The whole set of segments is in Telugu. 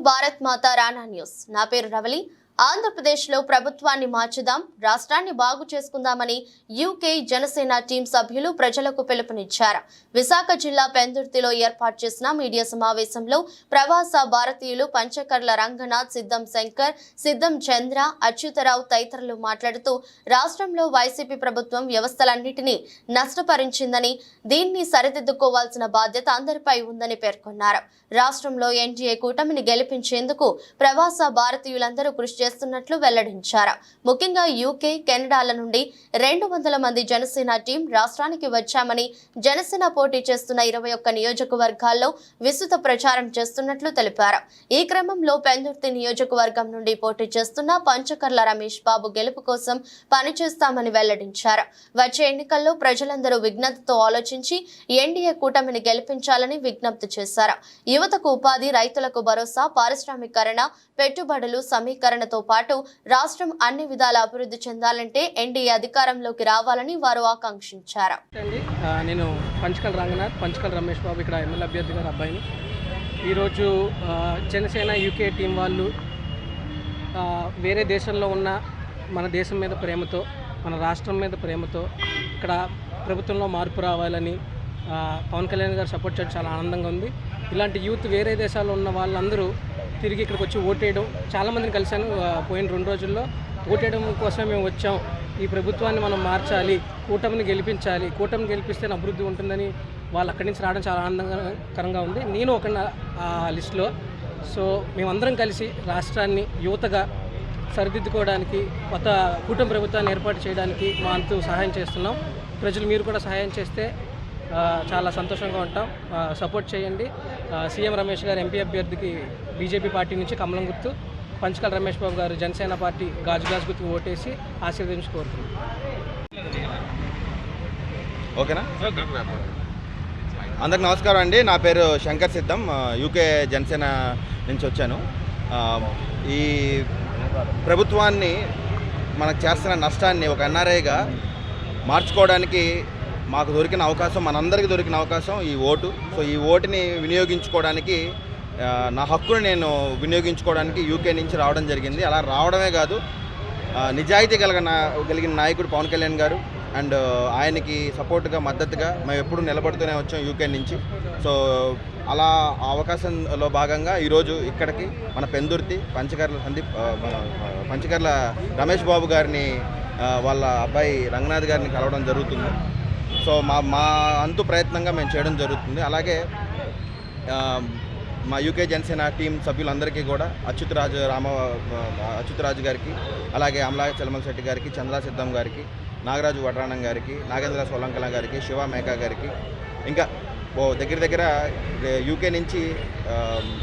భారత్ మాతా రానా న్యూస్. నా పేరు రవలి. ఆంధ్రప్రదేశ్లో ప్రభుత్వాన్ని మార్చుదాం రాష్ట్రాన్ని బాగు చేసుకుందామని యూకే జనసేన టీం సభ్యులు ప్రజలకు పిలుపునిచ్చారు. విశాఖ జిల్లా పెందుర్తిలో ఏర్పాటు చేసిన మీడియా సమావేశంలో ప్రవాస భారతీయులు పంచకర్ల రంగనాథ్ సిద్ధం శంకర్ సిద్ధం చంద్ర అచ్యుతరావు తదితరులు మాట్లాడుతూ రాష్ట్రంలో వైసీపీ ప్రభుత్వం వ్యవస్థలన్నింటినీ నష్టపరించిందని దీన్ని సరిదిద్దుకోవాల్సిన బాధ్యత అందరిపై ఉందని పేర్కొన్నారు. రాష్ట్రంలో ఎన్డీఏ కూటమిని గెలిపించేందుకు ప్రవాస భారతీయులందరూ కృషి చేస్తున్నట్లు వెల్లడించారు. ముఖ్యంగా యూకే కెనడాల నుండి రెండు వందల మంది జనసేన టీం రాష్ట్రానికి వచ్చామని జనసేన పోటీ చేస్తున్న ఇరవై ఒక్క నియోజకవర్గాల్లో విస్తృత ప్రచారం చేస్తున్నట్లు తెలిపారు. ఈ క్రమంలో పెందుర్తి నియోజకవర్గం నుండి పోటీ చేస్తున్న పంచకర్ల రమేష్ బాబు గెలుపు కోసం పనిచేస్తామని వెల్లడించారు. వచ్చే ఎన్నికల్లో ప్రజలందరూ విజ్ఞతతో ఆలోచించి ఎన్డీఏ కూటమిని గెలిపించాలని విజ్ఞప్తి చేశారు. యువతకు ఉపాధి రైతులకు భరోసా పారిశ్రామికరణ పెట్టుబడులు సమీకరణతో పాటు రాష్ట్రం అన్ని విధాల అభివృద్ధి చెందాలంటే ఎన్డీఏ అధికారంలోకి రావాలని వారు ఆకాంక్షించారు. నేను పంచకల్ రంగనాథ్ పంచకల్ రమేష్ బాబు ఇక్కడ ఎమ్మెల్యే అభ్యర్థి గారు అబ్బాయిని. ఈరోజు జనసేన యూకే టీం వాళ్ళు వేరే దేశంలో ఉన్న మన దేశం మీద ప్రేమతో మన రాష్ట్రం మీద ప్రేమతో ఇక్కడ ప్రభుత్వంలో మార్పు రావాలని పవన్ కళ్యాణ్ గారు సపోర్ట్ చేయడం చాలా ఆనందంగా ఉంది. ఇలాంటి యూత్ వేరే దేశాల్లో ఉన్న వాళ్ళందరూ తిరిగి ఇక్కడికి వచ్చి ఓటేయడం చాలామందిని కలిశాను పోయిన రెండు రోజుల్లో. ఓటేయడం కోసం మేము వచ్చాం. ఈ ప్రభుత్వాన్ని మనం మార్చాలి కూటమిని గెలిపించాలి. కూటమిని గెలిపిస్తే అభివృద్ధి ఉంటుందని వాళ్ళు అక్కడి నుంచి రావడం చాలా ఆనందకరంగా ఉంది. నేను ఒక ఆ లిస్టులో. సో మేమందరం కలిసి రాష్ట్రాన్ని యువతగా సరిదిద్దుకోవడానికి కొత్త కూటమి ప్రభుత్వాన్ని ఏర్పాటు చేయడానికి మా అంతు సహాయం చేస్తున్నాం. ప్రజలు మీరు కూడా సహాయం చేస్తే చాలా సంతోషంగా ఉంటాం. సపోర్ట్ చేయండి. సీఎం రమేష్ గారు ఎంపీ అభ్యర్థికి బీజేపీ పార్టీ నుంచి కమలం గుర్తు పంచకల్ రమేష్ బాబు గారు జనసేన పార్టీ గాజు గాజు గుర్తుకు ఓటేసి ఆశీర్వదించి కోరుతున్నాం. ఓకేనా? అందరికి నమస్కారం అండి. నా పేరు శంకర్ సిద్ధం. యూకే జనసేన నుంచి వచ్చాను. ఈ ప్రభుత్వాన్ని మనకు చేస్తున్న నష్టాన్ని ఒక ఎన్ఆర్ఐగా మార్చుకోవడానికి మాకు దొరికిన అవకాశం మనందరికీ దొరికిన అవకాశం ఈ ఓటు. సో ఈ ఓటుని వినియోగించుకోవడానికి నా హక్కుని నేను వినియోగించుకోవడానికి యూకే నుంచి రావడం జరిగింది. అలా రావడమే కాదు నిజాయితీ కలిగిన కలిగిన నాయకుడు పవన్ కళ్యాణ్ గారు అండ్ ఆయనకి సపోర్ట్గా మద్దతుగా మేము ఎప్పుడు నిలబడుతూనే వచ్చాం యూకే నుంచి. సో అలా ఆ అవకాశంలో భాగంగా ఈరోజు ఇక్కడికి మన పెందుర్తి పంచకర్ల సందీప్ మన, పంచకర్ల రమేష్ బాబు గారిని వాళ్ళ అబ్బాయి రంగనాథ్ గారిని కలవడం జరుగుతుంది. సో మా మా అంతు ప్రయత్నంగా మేము చేయడం జరుగుతుంది. అలాగే మా యూకే జనసేన టీం సభ్యులందరికీ కూడా అచ్యుతరాజు రామ అచ్యుతరాజు గారికి అలాగే అమలా చలమల శెట్టి గారికి చంద్రా సిద్ధం గారికి నాగరాజు వడ్రాణం గారికి నాగేంద్ర సోలంకల గారికి శివ మేకా గారికి ఇంకా ఓ దగ్గర దగ్గర యూకే నుంచి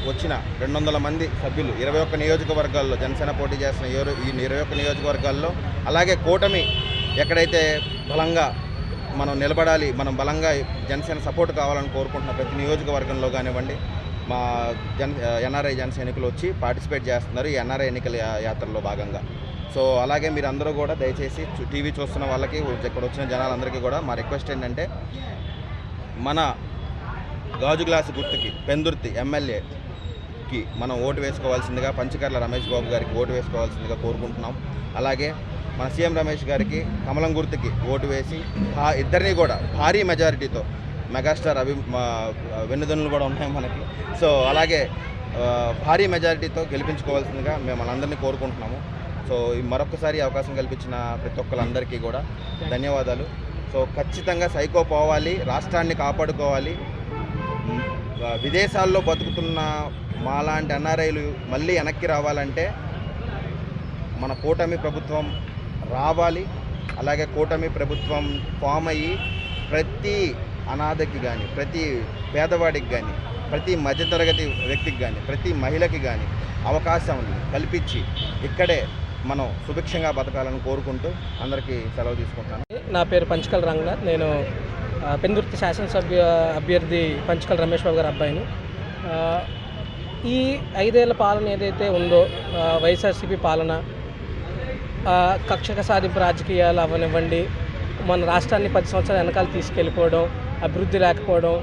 వచ్చిన రెండు వందల మంది సభ్యులు ఇరవై ఒక్క నియోజకవర్గాల్లో జనసేన పోటీ చేస్తున్న ఈ ఇరవై ఒక్క నియోజకవర్గాల్లో అలాగే కూటమి ఎక్కడైతే బలంగా మనం నిలబడాలి మనం బలంగా జనసేన సపోర్ట్ కావాలని కోరుకుంటున్న ప్రతి నియోజకవర్గంలో కానివ్వండి మా జన్ ఎన్ఆర్ఐ జన సైనికులు వచ్చి పార్టిసిపేట్ చేస్తున్నారు ఈ ఎన్ఆర్ఐ ఎన్నికల యాత్రలో భాగంగా. సో అలాగే మీరు అందరూ కూడా దయచేసి టీవీ చూస్తున్న వాళ్ళకి ఇక్కడ వచ్చిన జనాలందరికీ కూడా మా రిక్వెస్ట్ ఏంటంటే మన గాజు గ్లాసు గుర్తుకి పెందుర్తి ఎమ్మెల్యేకి మనం ఓటు వేసుకోవాల్సిందిగా పంచకర్ల రమేష్ బాబు గారికి ఓటు వేసుకోవాల్సిందిగా కోరుకుంటున్నాం. అలాగే మన సీఎం రమేష్ గారికి కమలం గుర్తుకి ఓటు వేసి ఇద్దరిని కూడా భారీ మెజారిటీతో మెగాస్టార్ అభి వెన్నుదన్నులు కూడా ఉన్నాయి మనకి. సో అలాగే భారీ మెజారిటీతో గెలిపించుకోవాల్సిందిగా మేము మనందరినీ కోరుకుంటున్నాము. సో ఈ మరొకసారి అవకాశం కల్పించిన ప్రతి ఒక్కరందరికీ కూడా ధన్యవాదాలు. సో ఖచ్చితంగా సైకో పోవాలి రాష్ట్రాన్ని కాపాడుకోవాలి. విదేశాల్లో బతుకుతున్న మాలాంటి ఎన్ఆర్ఐలు మళ్ళీ వెనక్కి రావాలంటే మన కూటమి ప్రభుత్వం రావాలి. అలాగే కూటమి ప్రభుత్వం ఫామ్ అయ్యి ప్రతి అనాథకి కానీ ప్రతి పేదవాడికి కానీ ప్రతి మధ్యతరగతి వ్యక్తికి కానీ ప్రతి మహిళకి కానీ అవకాశం కల్పించి ఇక్కడే మనం సుభిక్షంగా బతకాలని కోరుకుంటూ అందరికీ సెలవు తీసుకుంటాను నా పేరు పంచకల్ రంగనాథ్. నేను పెందుర్తి శాసనసభ్య అభ్యర్థి పంచకల్ రమేష్ బాబు గారి అబ్బాయిని. ఈ ఐదేళ్ళ పాలన ఏదైతే ఉందో వైఎస్ఆర్సీపీ పాలన కక్షక సాధింపు రాజకీయాలు అవనివ్వండి. మన రాష్ట్రాన్ని పది సంవత్సరాల వెనకాల తీసుకెళ్ళిపోవడం అభివృద్ధి లేకపోవడం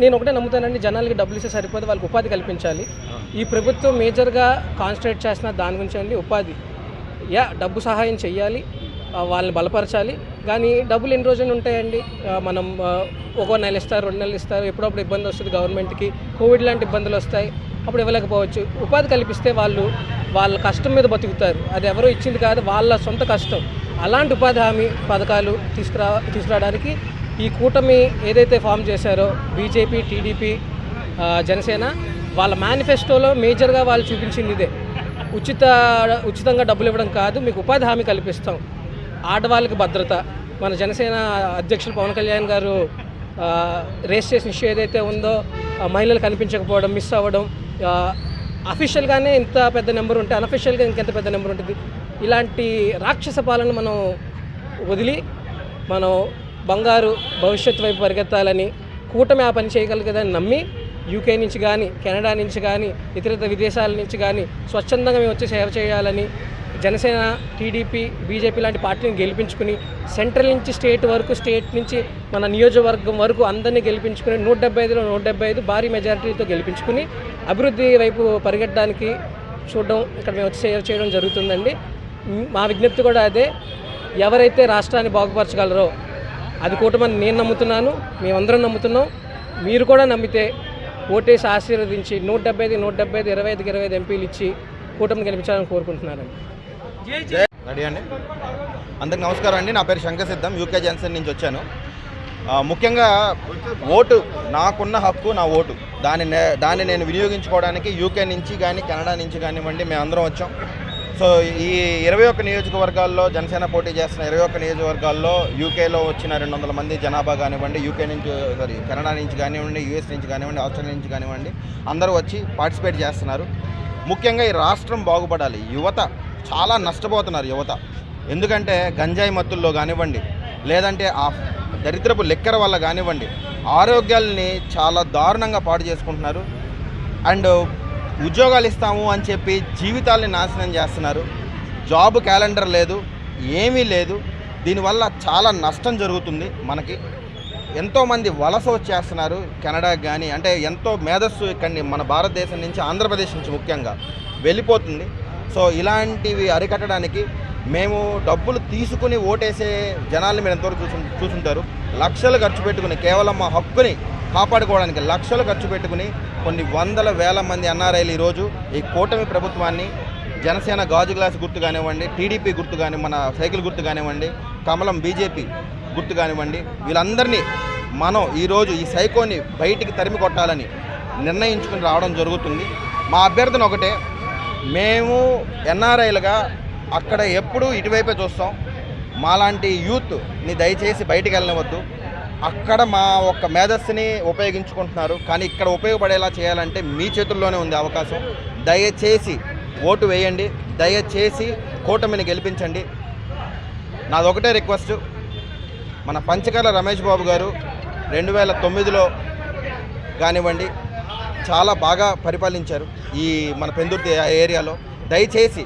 నేను ఒకటే నమ్ముతానండి జనాలకి డబ్బులు ఇస్తే సరిపోతే వాళ్ళకి ఉపాధి కల్పించాలి. ఈ ప్రభుత్వం మేజర్గా కాన్సన్ట్రేట్ చేసిన దాని గురించి అండి ఉపాధి. యా డబ్బు సహాయం చేయాలి వాళ్ళని బలపరచాలి. కానీ డబ్బులు ఎన్ని రోజులు ఉంటాయండి? మనం ఒక నెల ఇస్తారు రెండు నెలలు ఇస్తారు ఎప్పుడప్పుడు ఇబ్బంది వస్తుంది గవర్నమెంట్కి. కోవిడ్ లాంటి ఇబ్బందులు వస్తాయి. అప్పుడు ఇవ్వలేకపోవచ్చు. ఉపాధి కల్పిస్తే వాళ్ళు వాళ్ళ కష్టం మీద బతుకుతారు. అది ఎవరో ఇచ్చింది కాదు వాళ్ళ సొంత కష్టం. అలాంటి ఉపాధి హామీ పథకాలు తీసుకురా తీసుకురావడానికి ఈ కూటమి ఏదైతే ఫామ్ చేశారో బీజేపీ టీడీపీ జనసేన వాళ్ళ మేనిఫెస్టోలో మేజర్గా వాళ్ళు చూపించింది ఇదే. ఉచిత ఉచితంగా డబ్బులు ఇవ్వడం కాదు మీకు ఉపాధి హామీ కల్పిస్తాం. ఆడవాళ్ళకి భద్రత. మన జనసేన అధ్యక్షులు పవన్ కళ్యాణ్ గారు రేస్ చేసిన ఇష్యూ ఏదైతే ఉందో మహిళలు కనిపించకపోవడం మిస్ అవ్వడం అఫీషియల్గానే ఇంత పెద్ద నెంబర్ ఉంటే అన్అఫీషియల్గా ఇంకెంత పెద్ద నెంబర్ ఉంటుంది? ఇలాంటి రాక్షస పాలన మనం వదిలి మనం బంగారు భవిష్యత్తు వైపు పరిగెత్తాలని కూటమి ఆ పని చేయగలిగేదని నమ్మి యూకే నుంచి కానీ కెనడా నుంచి కానీ ఇతర విదేశాల నుంచి కానీ స్వచ్ఛందంగా మేము వచ్చి సేవ చేయాలని జనసేన టీడీపీ బీజేపీ లాంటి పార్టీని గెలిపించుకుని సెంట్రల్ నుంచి స్టేట్ వరకు స్టేట్ నుంచి మన నియోజకవర్గం వరకు అందరినీ గెలిపించుకుని నూట డెబ్బై ఐదులో నూట డెబ్బై ఐదు భారీ మెజారిటీతో గెలిపించుకుని అభివృద్ధి వైపు పరిగెట్టడానికి చూడడం ఇక్కడ మేము వచ్చి చేయడం జరుగుతుందండి. మా విజ్ఞప్తి కూడా అదే ఎవరైతే రాష్ట్రాన్ని బాగుపరచగలరో అది కూటమని నేను నమ్ముతున్నాను మేమందరం నమ్ముతున్నాం. మీరు కూడా నమ్మితే ఓటేసి ఆశీర్వదించి నూట డెబ్బై ఐదు నూట డెబ్బై ఐదు ఇరవై ఐదుకి ఇరవై ఐదు ఎంపీలు ఇచ్చి కూటమి గెలిపించాలని కోరుకుంటున్నారండి రెడీ అండి? అందరికి నమస్కారం అండి. నా పేరు శంకర్ సిద్ధం యూకే జన్సన్ నుంచి వచ్చాను. ముఖ్యంగా ఓటు నాకున్న హక్కు నా ఓటు. దాని నే- దాన్ని నేను వినియోగించుకోవడానికి యూకే నుంచి కానీ కెనడా నుంచి కానివ్వండి మేము అందరం వచ్చాం. సో ఈ ఇరవై ఒక్క నియోజకవర్గాల్లో జనసేన పోటీ చేస్తున్న ఇరవై ఒక్క నియోజకవర్గాల్లో యూకేలో వచ్చిన రెండు వందల మంది జనాభా కానివ్వండి యూకే నుంచి సారీ కెనడా నుంచి కానివ్వండి యూఎస్ నుంచి కానివ్వండి ఆస్ట్రేలియా నుంచి కానివ్వండి అందరూ వచ్చి పార్టిసిపేట్ చేస్తున్నారు. ముఖ్యంగా ఈ రాష్ట్రం బాగుపడాలి. యువత చాలా నష్టపోతున్నారు యువత. ఎందుకంటే గంజాయి మత్తుల్లో కానివ్వండి లేదంటే ఆ దరిద్రపు లెక్కర వల్ల కానివ్వండి ఆరోగ్యాల్ని చాలా దారుణంగా పాడు చేసుకుంటున్నారు. అండ్ ఉద్యోగాలు ఇస్తాము అని చెప్పి జీవితాల్ని నాశనం చేస్తున్నారు. జాబ్ క్యాలెండర్ లేదు ఏమీ లేదు. దీనివల్ల చాలా నష్టం జరుగుతుంది మనకి. ఎంతోమంది వలస వచ్చేస్తున్నారు కెనడాకి కానీ అంటే ఎంతో మేధస్సు ఇక్కడి మన భారతదేశం నుంచి ఆంధ్రప్రదేశ్ నుంచి ముఖ్యంగా వెళ్ళిపోతుంది. సో ఇలాంటివి అరికట్టడానికి మేము డబ్బులు తీసుకుని ఓటేసే జనాల్ని మీరు ఎంతవరకు చూసు చూసుంటారు? లక్షలు ఖర్చు పెట్టుకుని కేవలం మా హక్కుని కాపాడుకోవడానికి లక్షలు ఖర్చు పెట్టుకుని కొన్ని వందల వేల మంది ఎన్ఆర్ఐలు ఈరోజు ఈ కూటమి ప్రభుత్వాన్ని జనసేన గాజు గ్లాస్ గుర్తు కానివ్వండి టీడీపీ గుర్తు కాని మన సైకిల్ గుర్తు కానివ్వండి కమలం బీజేపీ గుర్తు కానివ్వండి వీళ్ళందరినీ మనం ఈరోజు ఈ సైకోని బయటికి తరిమి కొట్టాలని నిర్ణయించుకుని రావడం జరుగుతుంది. మా అభ్యర్థన ఒకటే మేము ఎన్ఆర్ఐలుగా అక్కడ ఎప్పుడూ ఇటువైపే చూస్తాం. మాలాంటి యూత్ని దయచేసి బయటికి వెళ్ళనివద్దు. అక్కడ మా ఒక్క మేధస్సుని ఉపయోగించుకుంటున్నారు. కానీ ఇక్కడ ఉపయోగపడేలా చేయాలంటే మీ చేతుల్లోనే ఉంది అవకాశం. దయచేసి ఓటు వేయండి. దయచేసి కూటమిని గెలిపించండి. నాదొకటే రిక్వెస్ట్. మన పంచకర్ల రమేష్ బాబు గారు రెండు వేల తొమ్మిదిలో కానివ్వండి చాలా బాగా పరిపాలించారు ఈ మన పెందుర్తి ఏరియాలో. దయచేసి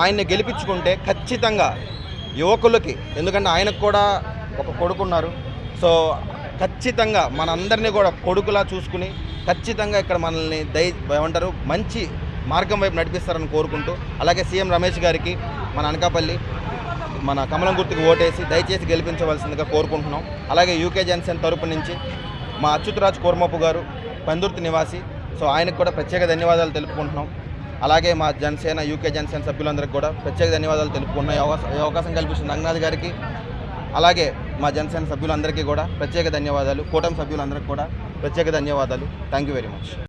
ఆయన్ని గెలిపించుకుంటే ఖచ్చితంగా యువకులకి ఎందుకంటే ఆయనకు కూడా ఒక కొడుకున్నారు సో ఖచ్చితంగా మనందరినీ కూడా కొడుకులా చూసుకుని ఖచ్చితంగా ఇక్కడ మనల్ని దయ ఏమంటారు మంచి మార్గం వైపు నడిపిస్తారని కోరుకుంటూ అలాగే సీఎం రమేష్ గారికి మన అనకాపల్లి మన కమలం గుర్తుకు ఓటేసి దయచేసి గెలిపించవలసిందిగా కోరుకుంటున్నాం. అలాగే యూకే జనసేన తరపు నుంచి మా అచ్యుతరాజ్ కోర్మపు గారు పందుర్తి నివాసి సో ఆయనకు కూడా ప్రత్యేక ధన్యవాదాలు తెలుపుకుంటున్నాం. అలాగే మా జనసేన యూకే జనసేన సభ్యులందరికీ కూడా ప్రత్యేక ధన్యవాదాలు తెలుపుకుంటున్నాం. అవకాశం ఈ కల్పించిన రంగనాథ్ గారికి అలాగే మా జనసేన సభ్యులందరికీ కూడా ప్రత్యేక ధన్యవాదాలు కూటమి సభ్యులందరికీ కూడా ప్రత్యేక ధన్యవాదాలు. Thank you very much